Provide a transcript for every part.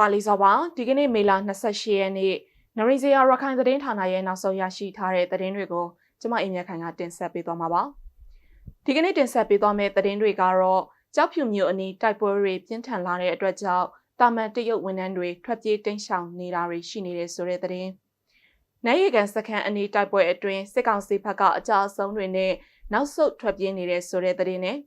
ပါလီစောပါဒီကနေ့မေလ28ရက်နေ့နရီဇီယာရခိုင်သတင်းဌာနရဲ့နောက်ဆုံးရရှိထားတဲ့သတင်းတွေကိုကျမအင်မြခိုင်ကတင်ဆက်ပေးသွားမှာပါဒီကနေ့တင်ဆက်ပေးသွားမယ့်သတင်းတွေကတော့ကြောက်ဖြူမျိုးအနီးတိုက်ပွဲတွေပြင်းထန်လာတဲ့အတွက်ကြောင့်တာမန်တရုတ်ဝန်ထမ်းတွေထွက်ပြေးတိမ်းရှောင်နေတာတွေရှိနေတဲ့ဆိုတဲ့သတင်းနိုင်ရကန်စခန်းအနီးတိုက်ပွဲအတွင်းစစ်ကောင်စီဘက်ကအကြအဆုံးတွေနဲ့နောက်ဆုတ်ထွက်ပြေးနေတဲ့ဆိုတဲ့သတင်းနဲ့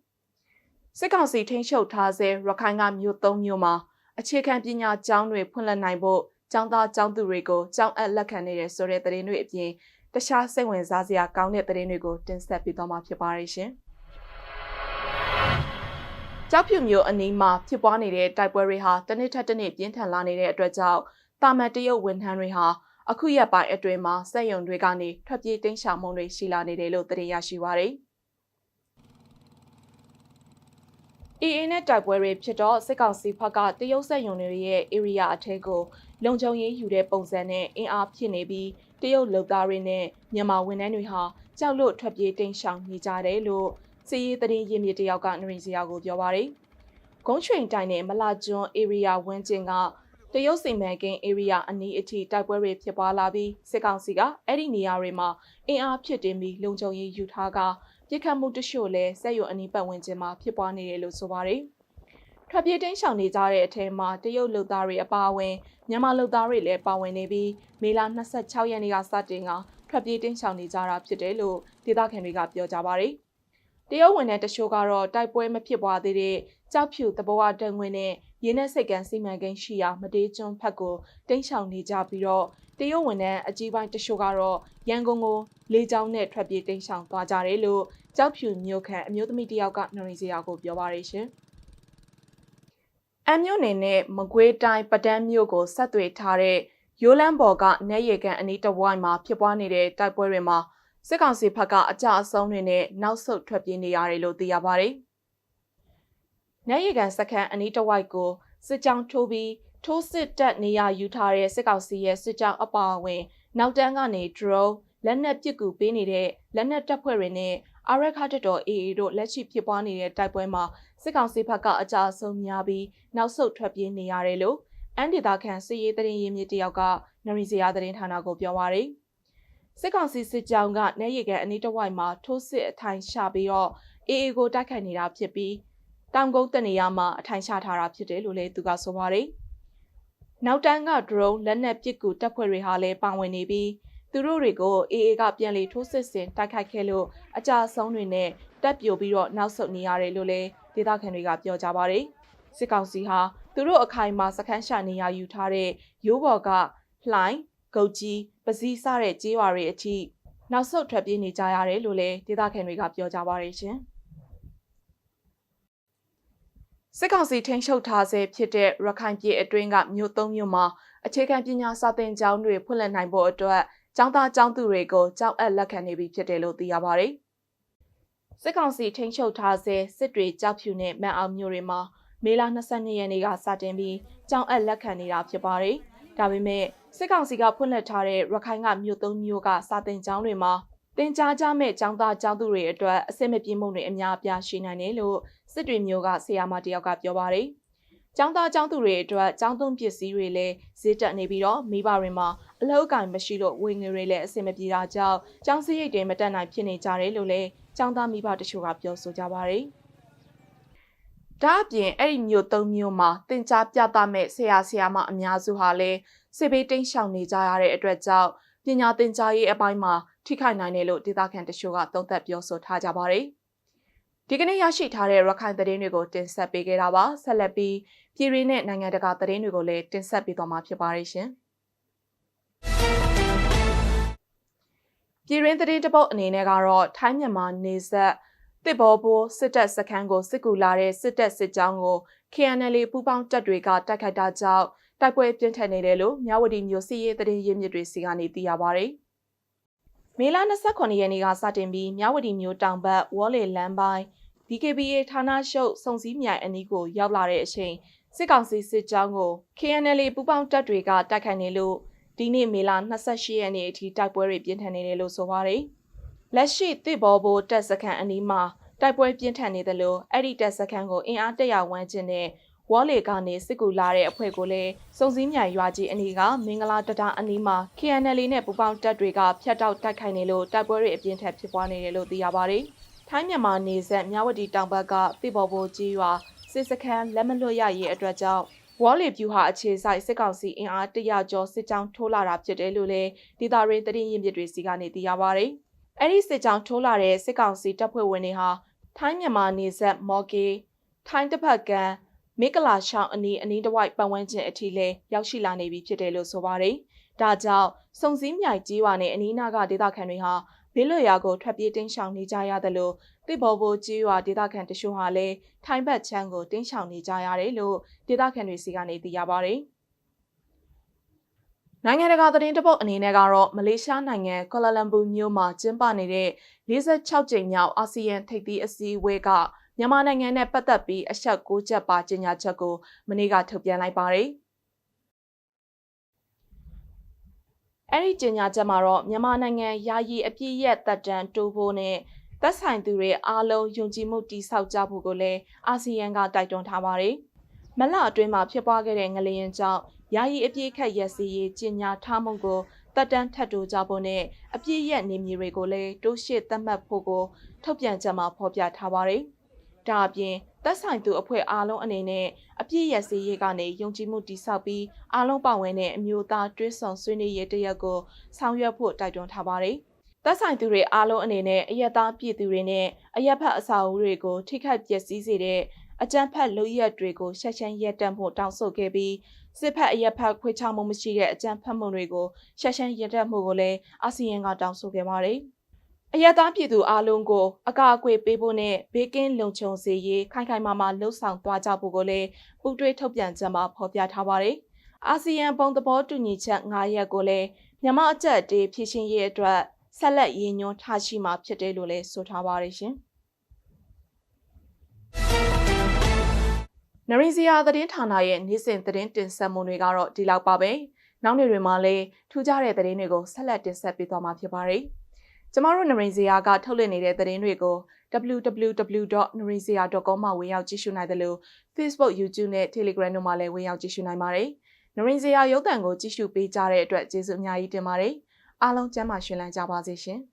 စစ်ကောင်စီထိန်းချုပ်ထားဆဲရခိုင်ကမြို့၃မြို့မှာ အခြေခံပညာကျောင်းတွေဖွင့်လှစ်နိုင်ဖို့ကျောင်းသားကျောင်းသူတွေကိုကျောင်းအပ်လက်ခံနေတဲ့ဆိုတဲ့သတင်းတွေအပြင်တခြားစိတ်ဝင်စားစရာကောင်းတဲ့သတင်းတွေကိုတင်ဆက်ပေးသွားမှာဖြစ်ပါတယ်ရှင်။ကြောက်ဖြူမျိုးအနီးမှာဖြစ်ပွားနေတဲ့တိုက်ပွဲတွေဟာတစ်နေ့ထက်တစ်နေ့ပြင်းထန်လာနေတဲ့အတွက်ကြောင့်တာမန်တရုတ်ဝန်ထမ်းတွေဟာအခုရက်ပိုင်းအတွင်းမှာစက်ယုံတွေကနေထွက်ပြေးတိမ်းရှောင်မှုတွေရှိလာနေတယ်လို့သိရရှိပါရတယ်။ AA နဲ့တိုက်ပွဲတွေဖြစ်တော့စစ်ကောင်စီဘက်ကတရုတ်ဆက်ယုံတွေရဲ့ area အထက်ကိုလုံခြုံရေးယူတဲ့ပုံစံနဲ့အင်အားဖြစ်နေပြီးတရုတ်လုံသားတွေနဲ့မြန်မာဝန်ထမ်းတွေဟာကြောက်လို့ထွက်ပြေးတိမ်းရှောင်နေကြတယ်လို့စီးရီးသတင်းရင်းမြစ်တယောက်ကနရီစရာကိုပြောပါတယ်။ဂုံးချွင်တိုင်းနဲ့မလာကျွန်း area ဝန်းကျင်က တရုတ်စီမံကိန်း area အနီးအထိတိုက်ပွဲတွေဖြစ်ပွားလာပြီးစစ်ကောင်စီကအဲ့ဒီနေရာတွေမှာအင်အားဖြစ်တင်ပြီးလုံခြုံရေးယူထားကပြစ်ခတ်မှုတချို့လည်းစက်ရုံအနီးပတ်ဝန်းကျင်မှာဖြစ်ပွားနေတယ်လို့ဆိုပါတယ်။ထွက်ပြေးတင်းရှောင်နေကြတဲ့အထက်မှာတရုတ်လူသားတွေအပါအဝင်မြန်မာလူသားတွေလည်းပါဝင်နေပြီးမေလ26ရက်နေ့ကစတင်ကထွက်ပြေးတင်းရှောင်နေကြတာဖြစ်တယ်လို့ဒေသခံတွေကပြောကြပါတယ်။တရုတ်ဝန်ထမ်းတချို့ကတော့တိုက်ပွဲမဖြစ်ပွားသေးတဲ့ကြောက်ဖြူတဘောဝတန်ငွေနဲ့ ရင်းနှက်စိတ်ကန်းစီမံကိန်းရှိရာမတေးကျွန်းဖက်ကိုတင်းရှောင်နေကြပြီးတော့တရုတ်ဝန်ထမ်းအကြီးပိုင်းတချို့ကတော့ရန်ကုန်ကိုလေကြောင်းနဲ့ထွက်ပြေးတိမ်းရှောင်သွားကြတယ်လို့ကြောက်ဖြူမြို့ခံအမျိုးသမီးတယောက်ကနော်ရီစရာကိုပြောပါရရှင်။အမျိုးနယ်နဲ့မကွေးတိုင်းပဒန်းမြို့ကိုဆက်သွယ်ထားတဲ့ရိုးလန်းဘော်ကနေရီကန်အနီးတစ်ဝိုင်းမှာဖြစ်ပွားနေတဲ့တိုက်ပွဲတွေမှာစစ်ကောင်စီဘက်ကအကြအဆုံးတွေနဲ့နောက်ဆုတ်ထွက်ပြေးနေရတယ်လို့သိရပါတယ်။ နေရီကန်စခန်းအနီးတစ်ဝိုက်ကိုစစ်ကြောင်းထိုးပြီးထိုးစစ်တပ်နေရာယူထားတဲ့စစ်ကောင်စီရဲ့စစ်ကြောင်းအပါအဝင် နောက်တန်းကနေ drone လက်နက်ပစ်ကူပေးနေတဲ့လက်နက်တပ်ဖွဲ့တွေနဲ့အာရခတ်တော် AA တို့လက်ရှိဖြစ်ပွားနေတဲ့တိုက်ပွဲမှာစစ်ကောင်စီဘက်ကအကြအဆုံးများပြီးနောက်ဆုတ်ထွက်ပြေးနေရတယ်လို့အန်ဒီတာခန်စစ်ရေးတရင်ရင်းမြစ်တယောက်ကနရီစရာသတင်းဌာနကိုပြောပါရယ်စစ်ကောင်စီစစ်ကြောင်းကနေရီကန်အနီးတစ်ဝိုက်မှာထိုးစစ်အထိုင်ချပြီးတော့ AA ကိုတိုက်ခိုက်နေတာဖြစ်ပြီး တောင်ကုန်းတနေရာမှာအထိုင်ချထားတာဖြစ်တယ်လို့လည်းသူကဆိုပါတယ်နောက်တန်းက drone လက်နက်ပစ်ကူတပ်ဖွဲ့တွေဟာလည်းပါဝင်နေပြီးသူတို့တွေကို AA ကပြန်လည်ထိုးစစ်ဆင်တိုက်ခိုက်ခဲ့လို့အကြဆုံးတွေနဲ့တပ်ပြိုပြီးတော့နောက်ဆုတ်နေရတယ်လို့လည်းဒေသခံတွေကပြောကြပါတယ်။စစ်ကောင်စီဟာသူတို့အခိုင်အမာစခန်းချနေရယူထားတဲ့ရိုးဘော်ကလှိုင်းဂုတ်ကြီးပစည်းစတဲ့ကြေးရွာတွေအထိနောက်ဆုတ်ထွက်ပြေးနေကြရတယ်လို့လည်းဒေသခံတွေကပြောကြပါတယ်ရှင်။ စစ်ကောင်စီထိန်းချုပ်ထားဆဲဖြစ်တဲ့ရခိုင်ပြည်အတွင်းကမြို့သုံးမြို့မှာအခြေခံပညာစာသင်ကျောင်းတွေဖွင့်လှစ်နိုင်ဖို့အတွက်ကျောင်းသားကျောင်းသူတွေကိုကျောင်းအပ်လက်ခံနေပြီဖြစ်တယ်လို့သိရပါတယ်။စစ်ကောင်စီထိန်းချုပ်ထားဆဲစစ်တွေကြောက်ဖြူနဲ့မန်အောင်မြို့တွေမှာမေလ22ရက်နေ့ကစတင်ပြီးကျောင်းအပ်လက်ခံနေတာဖြစ်ပါတယ်။ဒါပေမဲ့စစ်ကောင်စီကဖွင့်လှစ်ထားတဲ့ရခိုင်ကမြို့သုံးမြို့ကစာသင်ကျောင်းတွေမှာ တင်ကြားကြမဲ့ကျောင်းသားကျောင်းသူတွေအတွက်အဆင်မပြေမှုတွေအများအပြားရှိနိုင်တယ်လို့စစ်တွေမျိုးကဆရာမတယောက်ကပြောပါတယ်။ကျောင်းသားကျောင်းသူတွေအတွက်ကျောင်းသုံးပစ္စည်းတွေလည်းဈေးတက်နေပြီးတော့မိဘတွေမှာအလောက်ကိုင်မရှိလို့ဝင်ငွေတွေလည်းအဆင်မပြေတာကြောင့်ကျောင်းစရိတ်တွေမတက်နိုင်ဖြစ်နေကြတယ်လို့လည်းကျောင်းသားမိဘတချို့ကပြောဆိုကြပါတယ်။ဒါအပြင်အဲ့ဒီမျိုးသုံးမျိုးမှာတင် जा ပြသမဲ့ဆရာဆရာမအများစုဟာလည်းစေဘေးတိန့်ရှောင်နေကြရတဲ့အတွက်ကြောင့် ပညာသင်ကြားရေးအပိုင်းမှာထိခိုက်နိုင်တယ်လို့ဒေသခံတချို့ကသုံးသပ်ပြောဆိုထားကြပါတယ်။ဒီကနေ့ရရှိထားတဲ့ရခိုင်သတင်းတွေကိုတင်ဆက်ပေးခဲ့တာပါဆက်လက်ပြီးပြည်ရင်းနဲ့နိုင်ငံတကာသတင်းတွေကိုလည်းတင်ဆက်ပေးသွားမှာဖြစ်ပါတယ်ရှင်ပြည်ရင်းသတင်းတပုတ်အနေနဲ့ကတော့ထိုင်းမြန်မာနေဆက်တစ်ဘောဘိုးစစ်တပ်စခန်းကိုစစ်ကူလာတဲ့စစ်တပ်စစ်ကြောင်းကို KNL ပူးပေါင်းတပ်တွေကတိုက်ခိုက်တာကြောင့် တိုက်ပွဲပြင်းထန်နေတယ်လို့မြဝတီမျိုးစီရေးသတင်းရင်းမြစ်တွေစီကနေသိရပါဗျ။မေလ29ရက်နေ့ကစတင်ပြီးမြဝတီမျိုးတောင်ဘက်ဝေါ်လေလမ်းပိုင်း BKBA ဌာနရှုပ်စုံစည်းမြိုင်အနီးကိုရောက်လာတဲ့အချိန်စစ်ကောင်စီစစ်ကြောင်းကို KNL ပူးပေါင်းတပ်တွေကတိုက်ခိုက်နေလို့ဒီနေ့မေလ28ရက်နေ့အထိတိုက်ပွဲတွေပြင်းထန်နေတယ်လို့ဆိုပါတယ်။လက်ရှိတစ်ဘောဘိုတပ်စခန်းအနီးမှာတိုက်ပွဲပြင်းထန်နေတယ်လို့အဲ့ဒီတပ်စခန်းကိုအင်အားတရာဝန်းကျင်နဲ့ ဝဝေါ်လေကနေစစ်ကူလာတဲ့အဖွဲ့ကိုလည်းစုံစည်းမြိုင်ရွာကြီးအနီးကမင်္ဂလာတတာအနီးမှာ KNL နဲ့ပူပေါင်းတပ်တွေကဖျက်တောက်တိုက်ခိုက်နေလို့တိုက်ပွဲတွေအပြင်းထန်ဖြစ်ပွားနေတယ်လို့သိရပါတယ်။ထိုင်းမြန်မာနေဆက်မြဝတီတောင်ဘက်ကပြပေါ်ပေါ်ကြီးရွာစစ်စခန်းလက်မလွတ်ရရေးအတွက်ကြောင့်ဝေါ်လီပြူဟာအခြေဆိုင်စစ်ကောင်စီအင်အားတရကျော်စစ်ကြောင်းထိုးလာတာဖြစ်တယ်လို့လည်းဒေတာရင်းသတင်းရင်းမြစ်တွေစီကနေသိရပါဗျ။အဲ့ဒီစစ်ကြောင်းထိုးလာတဲ့စစ်ကောင်စီတပ်ဖွဲ့ဝင်တွေဟာထိုင်းမြန်မာနေဆက်မော်ဂီထိုင်းတစ်ဖက်က မိကလာရှောင်းအနီးအနီးတစ်ဝိုက်ပတ်ဝန်းကျင်အထိလဲရောက်ရှိလာနေပြီဖြစ်တယ်လို့ဆိုပါတယ်။ဒါကြောင့်စုံစည်းမြိုင်ကြီးဝါနဲ့အနီးနားကဒေသခံတွေဟာဘေးလွတ်ရာကိုထွက်ပြေးတင်းရှောင်နေကြရတယ်လို့တိဘော်ဘိုကြီးရွာဒေသခံတချို့ဟာလည်းထိုင်းဘက်ချမ်းကိုတင်းရှောင်နေကြရတယ်လို့ဒေသခံတွေစီကနေသိရပါတယ်။နိုင်ငံတကာသတင်းတပုတ်အနေနဲ့ကတော့မလေးရှားနိုင်ငံကွာလာလမ်ပူမြို့မှာကျင်းပနေတဲ့46ကြိမ်မြောက်အာဆီယံထိပ်သီးအစည်းအဝေးက မြန်မာနိုင်ငံနဲ့ပတ်သက်ပြီးအချက်6ချက်ပါကြေညာချက်ကိုမနေ့ကထုတ်ပြန်လိုက်ပါတယ်။အဲ့ဒီကြေညာချက်မှာတော့မြန်မာနိုင်ငံယာယီအပြည့်ရက်တပ်တန်းတိုးဖို့နဲ့သက်ဆိုင်သူတွေအားလုံးယုံကြည်မှုတည်ဆောက်ကြဖို့ကိုလည်းအာဆီယံကတိုက်တွန်းထားပါတယ်။မလအတွင်းမှာဖြစ်ပွားခဲ့တဲ့ငလျင်ကြောင့်ယာယီအပြည့်ခတ်ရက်စီရေးကြေညာထားမှုကိုတက်တန်းထပ်တိုးကြဖို့နဲ့အပြည့်ရက်နေမြေတွေကိုလည်းတိုးရှစ်သတ်မှတ်ဖို့ကိုထုတ်ပြန်ချက်မှာဖော်ပြထားပါတယ်။ ဒါအပြင်သက်ဆိုင်သူအဖွဲ့အားလုံးအနေနဲ့အပြည့်ရစီရေးကနေယုံကြည်မှုတည်ဆောက်ပြီးအားလုံးပါဝင်တဲ့အမျိုးသားတွဲဆောင်ဆွေးနွေးရေးတရက်ကိုဆောင်ရွက်ဖို့တိုက်တွန်းထားပါတယ်။သက်ဆိုင်သူတွေအားလုံးအနေနဲ့အယက်သားပြည်သူတွေနဲ့အရက်ဖက်အစာအုပ်တွေကိုထိခိုက်ပျက်စီးစေတဲ့အကြမ်းဖက်လုပ်ရက်တွေကိုရှက်ရှမ်းရက်တက်မှုတောင်းဆိုခဲ့ပြီးစစ်ဖက်အရက်ဖက်ခွေချမှုမရှိတဲ့အကြမ်းဖက်မှုတွေကိုရှက်ရှမ်းရက်တက်မှုကိုလည်းအာဆီယံကတောင်းဆိုခဲ့ပါတယ်။ အယက်သားပြည်သူအလုံးကိုအကာအကွယ်ပေးဖို့နဲ့ဘေးကင်းလုံခြုံစေရေးခိုင်ခိုင်မာမာလှုံ့ဆော်သွားကြဖို့ကိုလည်းပူးတွဲထုတ်ပြန်ချက်မှာဖော်ပြထားပါတယ်။အာဆီယံပုံသဘောတူညီချက်9ရပ်ကိုလည်းမြန်မာအကြက်တေးဖြည့်ရှင်ရေးအတွက်ဆက်လက်ရည်ညွှန်းထားရှိမှာဖြစ်တယ်လို့လည်းဆိုထားပါတယ်ရှင်။နရီဇီယာသတင်းဌာနရဲ့နေ့စဉ်သတင်းတင်ဆက်မှုတွေကတော့ဒီလောက်ပါပဲ။နောက်နေ့တွေမှာလည်းထူးခြားတဲ့သတင်းတွေကိုဆက်လက်တင်ဆက်ပေးသွားမှာဖြစ်ပါတယ်။ ကျမတို့နရိဇီယာကထုတ်လွှင့်နေတဲ့သတင်းတွေကို www.narizia.com မှာဝင်ရောက်ကြည့်ရှုနိုင်တယ်လို့ Facebook, YouTube နဲ့ Telegram တို့မှာလည်းဝင်ရောက်ကြည့်ရှုနိုင်ပါတယ်။နရိဇီယာရုပ်သံကိုကြည့်ရှုပေးကြတဲ့အတွက်ကျေးဇူးအများကြီးတင်ပါတယ်။အားလုံးကျမ်းမာရှင်လန်းကြပါစေရှင်။